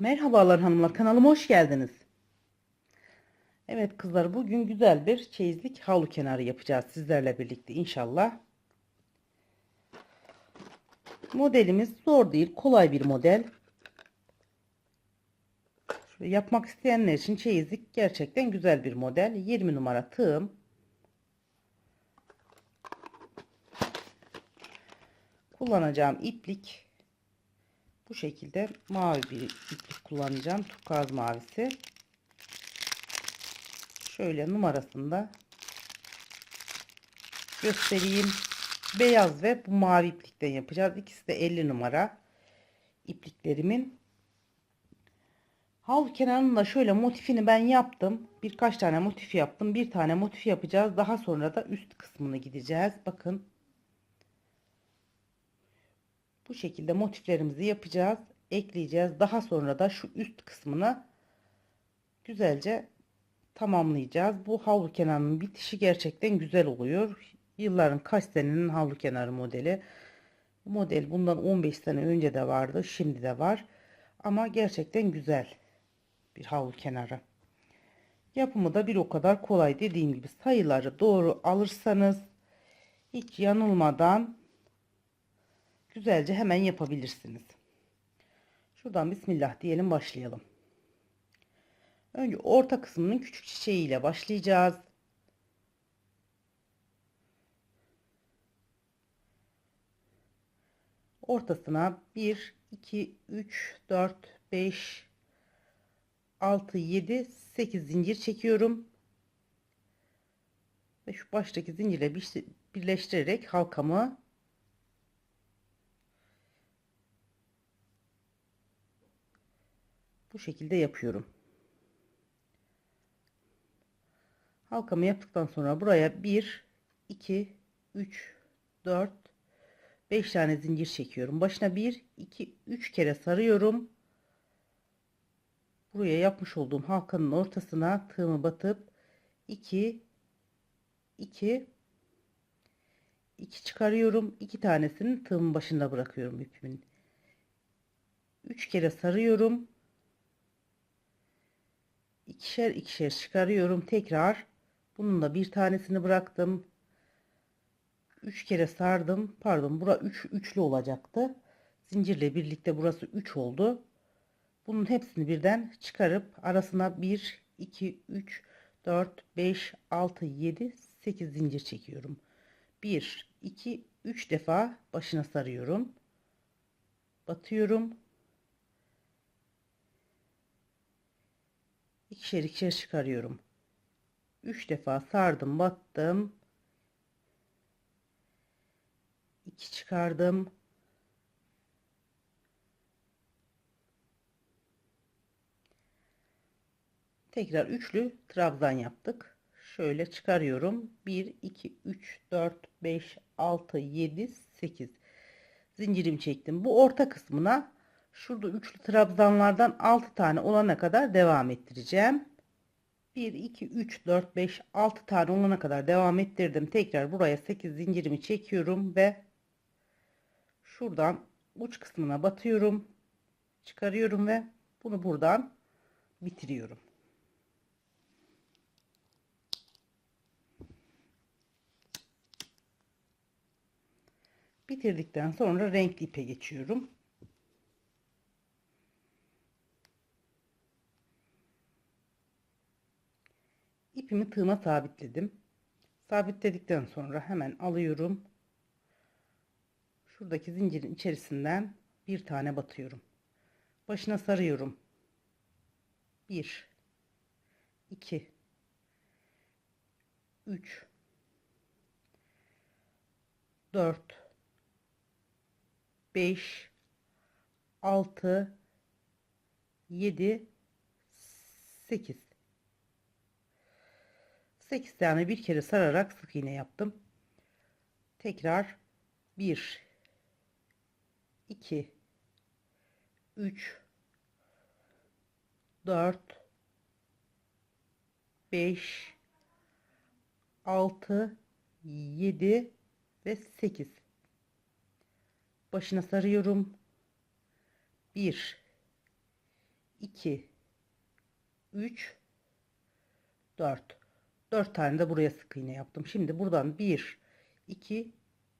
Merhabalar hanımlar kanalıma hoş geldiniz. Evet kızlar bugün güzel bir çeyizlik havlu kenarı yapacağız sizlerle birlikte inşallah. Modelimiz zor değil kolay bir model. Şöyle yapmak isteyenler için çeyizlik gerçekten güzel bir model. 20 numara tığım. Kullanacağım iplik bu şekilde mavi bir iplik kullanacağım. Turkuaz mavisi. Şöyle numarasında göstereyim. Beyaz ve bu mavi iplikten yapacağız. İkisi de 50 numara ipliklerimin. Havlu kenarında şöyle motifini ben yaptım. Birkaç tane motif yaptım. Bir tane motif yapacağız. Daha sonra da üst kısmını gideceğiz. Bakın. Bu şekilde motiflerimizi yapacağız. Ekleyeceğiz. Daha sonra da şu üst kısmını güzelce tamamlayacağız. Bu havlu kenarının bitişi gerçekten güzel oluyor. Yılların kaç senenin havlu kenarı modeli. Model bundan 15 sene önce de vardı. Şimdi de var. Ama gerçekten güzel bir havlu kenarı. Yapımı da bir o kadar kolay. Dediğim gibi sayıları doğru alırsanız hiç yanılmadan güzelce hemen yapabilirsiniz. Şuradan bismillah diyelim başlayalım. Önce orta kısmının küçük çiçeği ile başlayacağız. Ortasına 1 2 3 4 5 6 7 8 zincir çekiyorum. Ve şu baştaki zincirle birleştirerek halkamı bu şekilde yapıyorum. Halkamı yaptıktan sonra buraya 1 2 3 4 5 tane zincir çekiyorum. Başına 1 2 3 kere sarıyorum. Buraya yapmış olduğum halkanın ortasına tığımı batıp 2 2 2 çıkarıyorum. 2 tanesini tığımın başında bırakıyorum ipimin. 3 kere sarıyorum ikişer ikişer çıkarıyorum tekrar. Bunun da bir tanesini bıraktım. Üç kere sardım. Pardon bura üç üçlü olacaktı. Zincirle birlikte burası 3 oldu. Bunun hepsini birden çıkarıp arasına 1 2 3 4 5 6 7 8 zincir çekiyorum. 1 2 3 defa başına sarıyorum. Batıyorum ikişer ikişer çıkarıyorum. 3 defa sardım battım. 2 çıkardım. Tekrar üçlü trabzan yaptık. Şöyle çıkarıyorum. 1 2 3 4 5 6 7 8 zincirimi çektim. Bu orta kısmına Şurada üçlü trabzanlardan 6 tane olana kadar devam ettireceğim. 1, 2, 3, 4, 5, 6 tane olana kadar devam ettirdim. Tekrar buraya 8 zincirimi çekiyorum ve şuradan uç kısmına batıyorum. Çıkarıyorum ve bunu buradan bitiriyorum. Bitirdikten sonra renkli ipe geçiyorum. İpimi tığıma sabitledim. Sabitledikten sonra hemen alıyorum. Şuradaki zincirin içerisinden bir tane batıyorum. Başına sarıyorum. 1 2 3 4 5 6 7 8 8 tane bir kere sararak sık iğne yaptım. Tekrar 1 2 3 4 5 6 7 ve 8 başına sarıyorum. 1 2 3 4 4 tane de buraya sık iğne yaptım. Şimdi buradan 1 2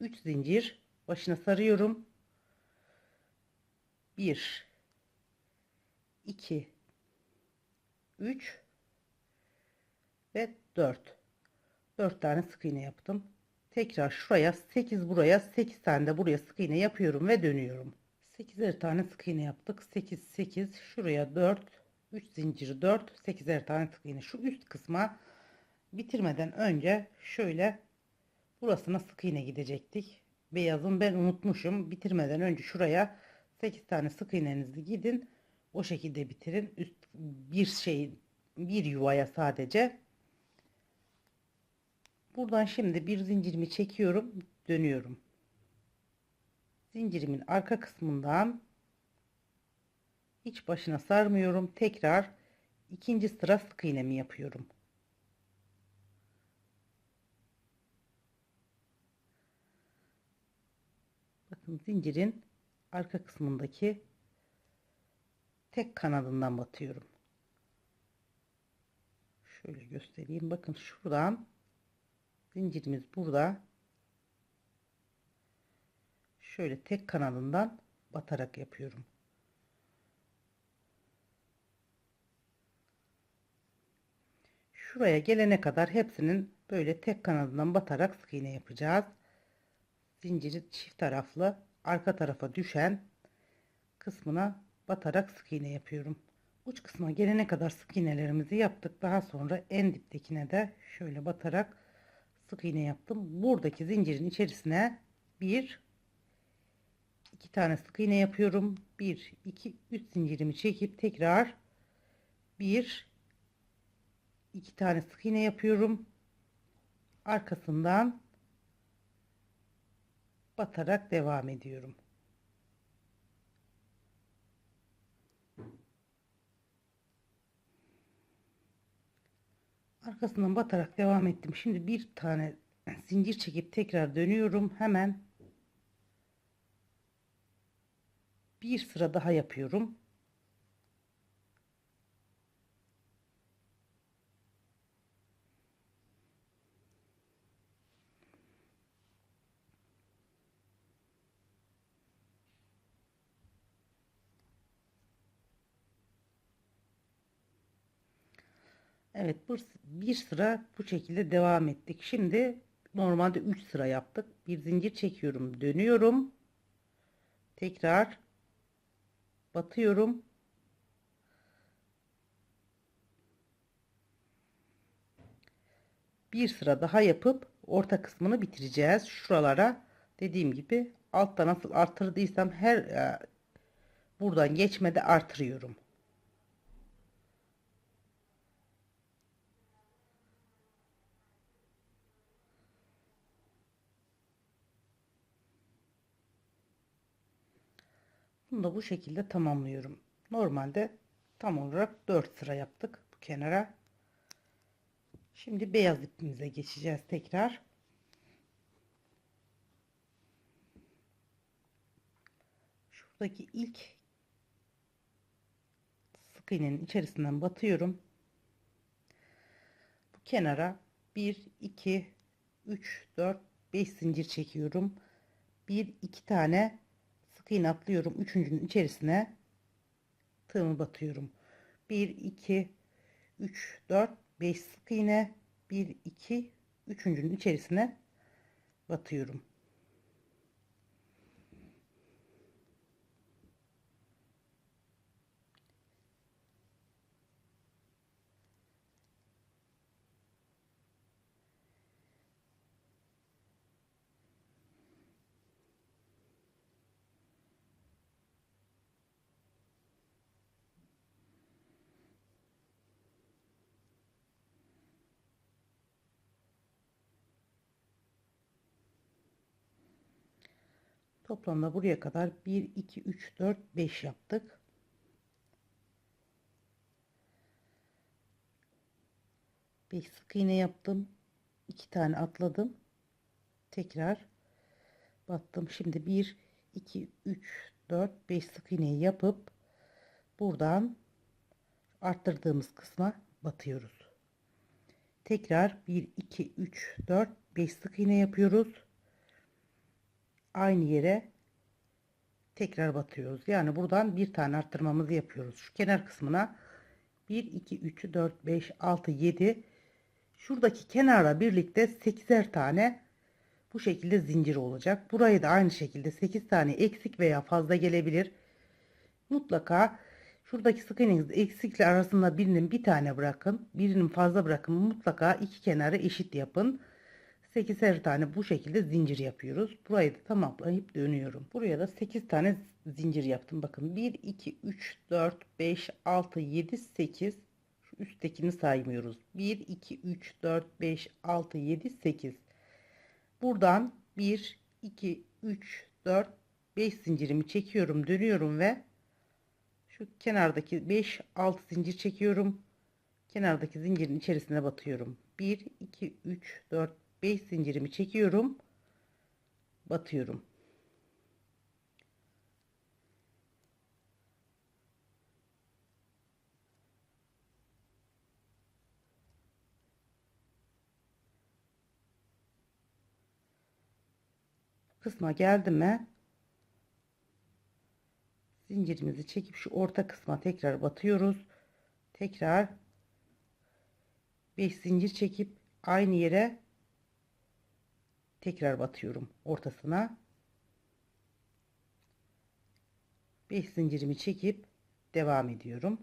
3 zincir başına sarıyorum. 1 2 3 ve 4 4 tane sık iğne yaptım. Tekrar şuraya 8 buraya 8 tane de buraya sık iğne yapıyorum ve dönüyorum. 8'er tane sık iğne yaptık. 8 8 şuraya 4 3 zinciri 4 8'er tane sık iğne. Şu üst kısma bitirmeden önce şöyle burasına sık iğne gidecektik. Beyazın ben unutmuşum. Bitirmeden önce şuraya 8 tane sık iğnenizi gidin. O şekilde bitirin. Üst bir şey bir yuvaya sadece. Buradan şimdi bir zincirimi çekiyorum, dönüyorum. Zincirimin arka kısmından iç başına sarmıyorum. Tekrar ikinci sıra sık iğnemi yapıyorum. Bakın zincirin arka kısmındaki tek kanadından batıyorum. Şöyle göstereyim. Bakın şuradan zincirimiz burada. Şöyle tek kanadından batarak yapıyorum. Şuraya gelene kadar hepsinin böyle tek kanadından batarak sık iğne yapacağız. Zinciri çift taraflı arka tarafa düşen kısmına batarak sık iğne yapıyorum. Uç kısma gelene kadar sık iğnelerimizi yaptık. Daha sonra en diptekine de şöyle batarak sık iğne yaptım. Buradaki zincirin içerisine bir iki tane sık iğne yapıyorum. 1 2 3 zincirimi çekip tekrar bir iki tane sık iğne yapıyorum. Arkasından batarak devam ediyorum. Arkasından batarak devam ettim. Şimdi bir tane zincir çekip tekrar dönüyorum. Hemen bir sıra daha yapıyorum. Evet bir, sıra bu şekilde devam ettik. Şimdi normalde 3 sıra yaptık. Bir zincir çekiyorum. Dönüyorum. Tekrar batıyorum. Bir sıra daha yapıp orta kısmını bitireceğiz. Şuralara dediğim gibi altta nasıl artırdıysam her e, buradan geçmede artırıyorum. Bunu da bu şekilde tamamlıyorum. Normalde tam olarak 4 sıra yaptık bu kenara. Şimdi beyaz ipimize geçeceğiz tekrar. Şuradaki ilk sık iğnenin içerisinden batıyorum. Bu kenara 1 2 3 4 5 zincir çekiyorum. 1 2 tane iğne atlıyorum. Üçüncünün içerisine tığımı batıyorum. 1 2 3 4 5 sık iğne 1 2 üçüncünün içerisine batıyorum. Toplamda buraya kadar 1, 2, 3, 4, 5 yaptık. Beş sık iğne yaptım. 2 tane atladım. Tekrar battım. Şimdi 1, 2, 3, 4, 5 sık iğneyi yapıp buradan arttırdığımız kısma batıyoruz. Tekrar 1 2 3 4 5 sık iğne yapıyoruz. Aynı yere tekrar batıyoruz. Yani buradan bir tane arttırmamızı yapıyoruz. Şu kenar kısmına 1 2 3 4 5 6 7 şuradaki kenara birlikte 8'er tane bu şekilde zincir olacak. Burayı da aynı şekilde 8 tane eksik veya fazla gelebilir. Mutlaka şuradaki sık iğneniz eksikle arasında birinin bir tane bırakın. Birinin fazla bırakın. Mutlaka iki kenarı eşit yapın. 8'er tane bu şekilde zincir yapıyoruz. Burayı da tamamlayıp dönüyorum. Buraya da 8 tane zincir yaptım. Bakın 1, 2, 3, 4, 5, 6, 7, 8. Şu üsttekini saymıyoruz. 1, 2, 3, 4, 5, 6, 7, 8. Buradan 1, 2, 3, 4, 5 zincirimi çekiyorum. Dönüyorum ve şu kenardaki 5, 6 zincir çekiyorum. Kenardaki zincirin içerisine batıyorum. 1, 2, 3, 4, 5 zincirimi çekiyorum. Batıyorum. kısma geldim mi zincirimizi çekip şu orta kısma tekrar batıyoruz. Tekrar 5 zincir çekip aynı yere tekrar batıyorum ortasına. 5 zincirimi çekip devam ediyorum.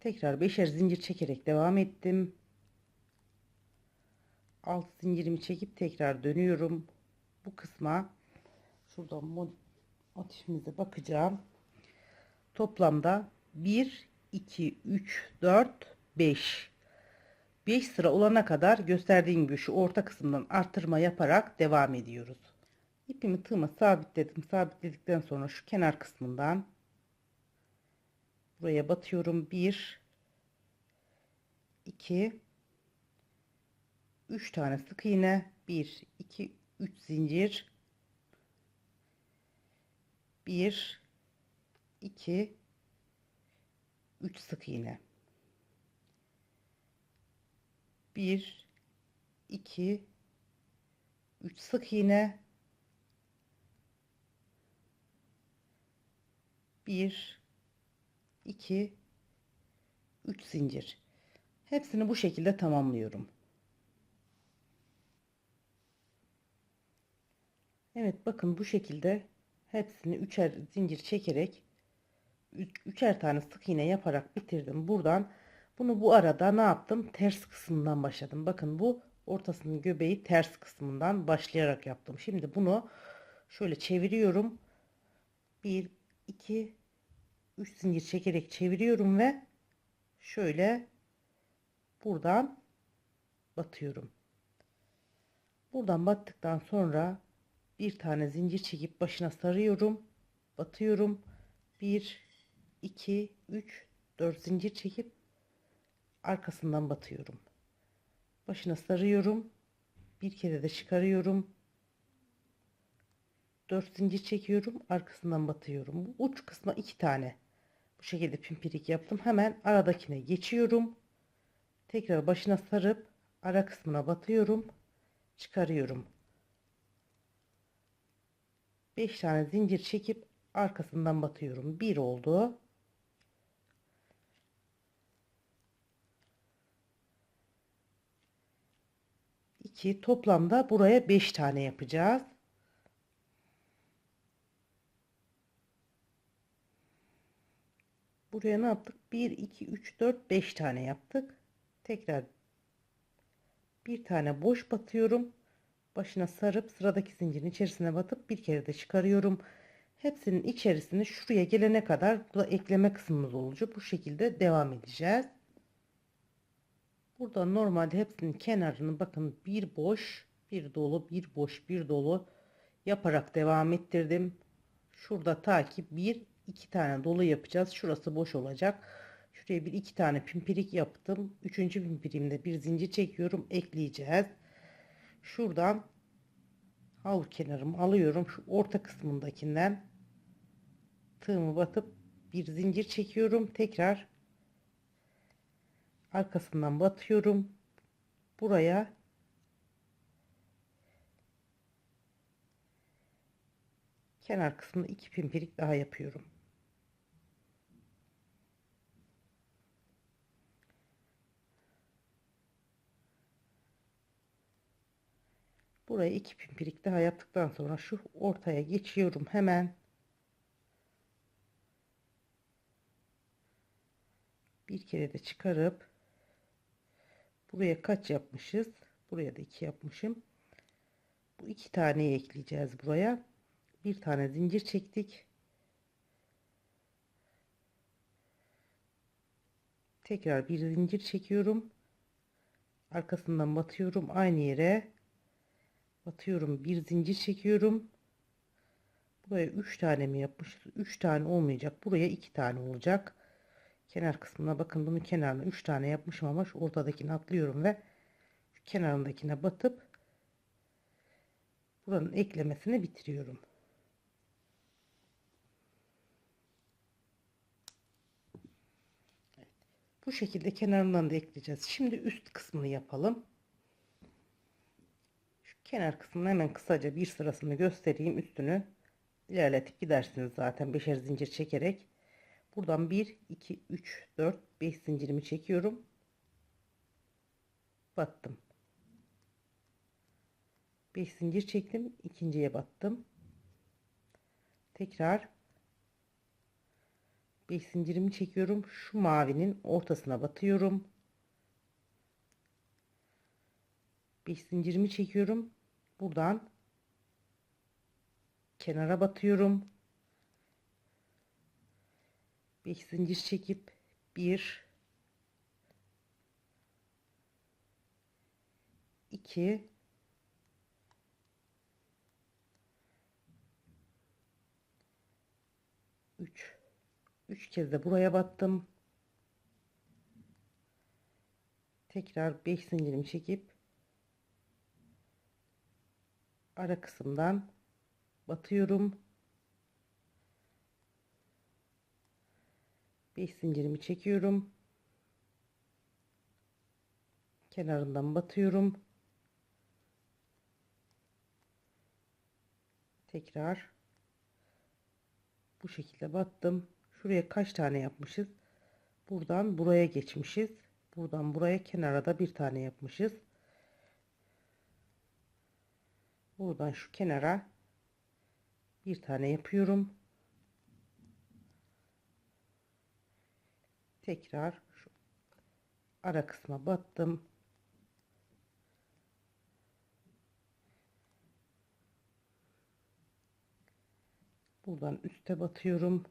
Tekrar beşer zincir çekerek devam ettim. Alt zincirimi çekip tekrar dönüyorum. Bu kısma şuradan motifimize bakacağım. Toplamda 1 2 3 4 5 5 sıra olana kadar gösterdiğim gibi şu orta kısımdan artırma yaparak devam ediyoruz. İpimi tığıma sabitledim. Sabitledikten sonra şu kenar kısmından buraya batıyorum 1 2 3 tane sık iğne 1 2 3 zincir 1 2 3 sık iğne. 1 2 3 sık iğne. 1 2 3 zincir. Hepsini bu şekilde tamamlıyorum. Evet bakın bu şekilde hepsini üçer zincir çekerek üçer tane sık iğne yaparak bitirdim. Buradan bunu bu arada ne yaptım? Ters kısmından başladım. Bakın bu ortasının göbeği ters kısmından başlayarak yaptım. Şimdi bunu şöyle çeviriyorum. 1 2 3 zincir çekerek çeviriyorum ve şöyle buradan batıyorum. Buradan battıktan sonra bir tane zincir çekip başına sarıyorum. Batıyorum. 1 2 3 4 zincir çekip arkasından batıyorum. Başına sarıyorum. Bir kere de çıkarıyorum. 4 zincir çekiyorum arkasından batıyorum bu uç kısma iki tane bu şekilde pimpirik yaptım hemen aradakine geçiyorum tekrar başına sarıp ara kısmına batıyorum çıkarıyorum 5 tane zincir çekip arkasından batıyorum 1 oldu iki toplamda buraya 5 tane yapacağız Buraya ne yaptık? 1, 2, 3, 4, 5 tane yaptık. Tekrar bir tane boş batıyorum. Başına sarıp sıradaki zincirin içerisine batıp bir kere de çıkarıyorum. Hepsinin içerisini şuraya gelene kadar burada ekleme kısmımız olacak. Bu şekilde devam edeceğiz. Burada normalde hepsinin kenarını bakın bir boş, bir dolu, bir boş, bir dolu yaparak devam ettirdim. Şurada takip bir iki tane dolu yapacağız. Şurası boş olacak. Şuraya bir iki tane pimpirik yaptım. Üçüncü pimpiriğimde bir zincir çekiyorum. Ekleyeceğiz. Şuradan havlu kenarımı alıyorum. Şu orta kısmındakinden tığımı batıp bir zincir çekiyorum. Tekrar arkasından batıyorum. Buraya kenar kısmında iki pimpirik daha yapıyorum. Buraya iki pimpirik daha yaptıktan sonra şu ortaya geçiyorum hemen. Bir kere de çıkarıp buraya kaç yapmışız? Buraya da iki yapmışım. Bu iki taneyi ekleyeceğiz buraya. Bir tane zincir çektik. Tekrar bir zincir çekiyorum. Arkasından batıyorum aynı yere batıyorum bir zincir çekiyorum. Buraya 3 tane mi yapmışız? 3 tane olmayacak. Buraya 2 tane olacak. Kenar kısmına bakın bunun kenarına 3 tane yapmışım ama şu ortadakini atlıyorum ve şu kenarındakine batıp buranın eklemesini bitiriyorum. Bu şekilde kenarından da ekleyeceğiz. Şimdi üst kısmını yapalım kenar kısmını hemen kısaca bir sırasını göstereyim. Üstünü ilerletip gidersiniz zaten beşer zincir çekerek. Buradan 1 2 3 4 5 zincirimi çekiyorum. Battım. 5 zincir çektim ikinciye battım. Tekrar 5 zincirimi çekiyorum şu mavinin ortasına batıyorum. 5 zincirimi çekiyorum buradan kenara batıyorum. 5 zincir çekip 1 2 3 3 kez de buraya battım. Tekrar 5 zincirimi çekip ara kısımdan batıyorum. 5 zincirimi çekiyorum. Kenarından batıyorum. Tekrar bu şekilde battım. Şuraya kaç tane yapmışız? Buradan buraya geçmişiz. Buradan buraya kenara da bir tane yapmışız buradan şu kenara bir tane yapıyorum. Tekrar şu ara kısma battım. Buradan üste batıyorum.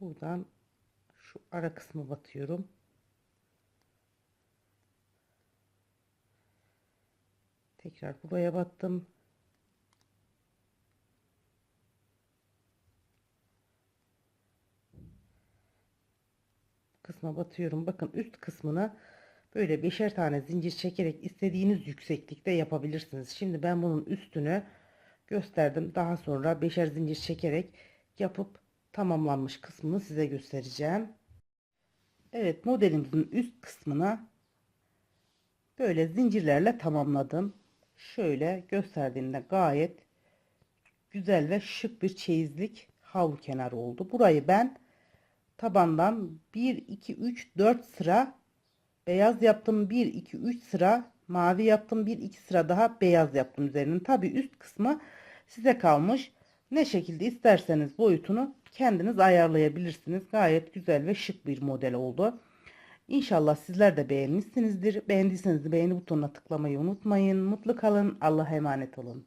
Buradan şu ara kısmı batıyorum tekrar buraya battım. Kısma batıyorum. Bakın üst kısmına böyle beşer tane zincir çekerek istediğiniz yükseklikte yapabilirsiniz. Şimdi ben bunun üstünü gösterdim. Daha sonra beşer zincir çekerek yapıp tamamlanmış kısmını size göstereceğim. Evet modelimizin üst kısmına böyle zincirlerle tamamladım şöyle gösterdiğimde gayet güzel ve şık bir çeyizlik havlu kenarı oldu. Burayı ben tabandan 1 2 3 4 sıra beyaz yaptım. 1 2 3 sıra mavi yaptım. 1 2 sıra daha beyaz yaptım üzerinin. Tabi üst kısmı size kalmış. Ne şekilde isterseniz boyutunu kendiniz ayarlayabilirsiniz. Gayet güzel ve şık bir model oldu. İnşallah sizler de beğenmişsinizdir. Beğendiyseniz beğeni butonuna tıklamayı unutmayın. Mutlu kalın. Allah'a emanet olun.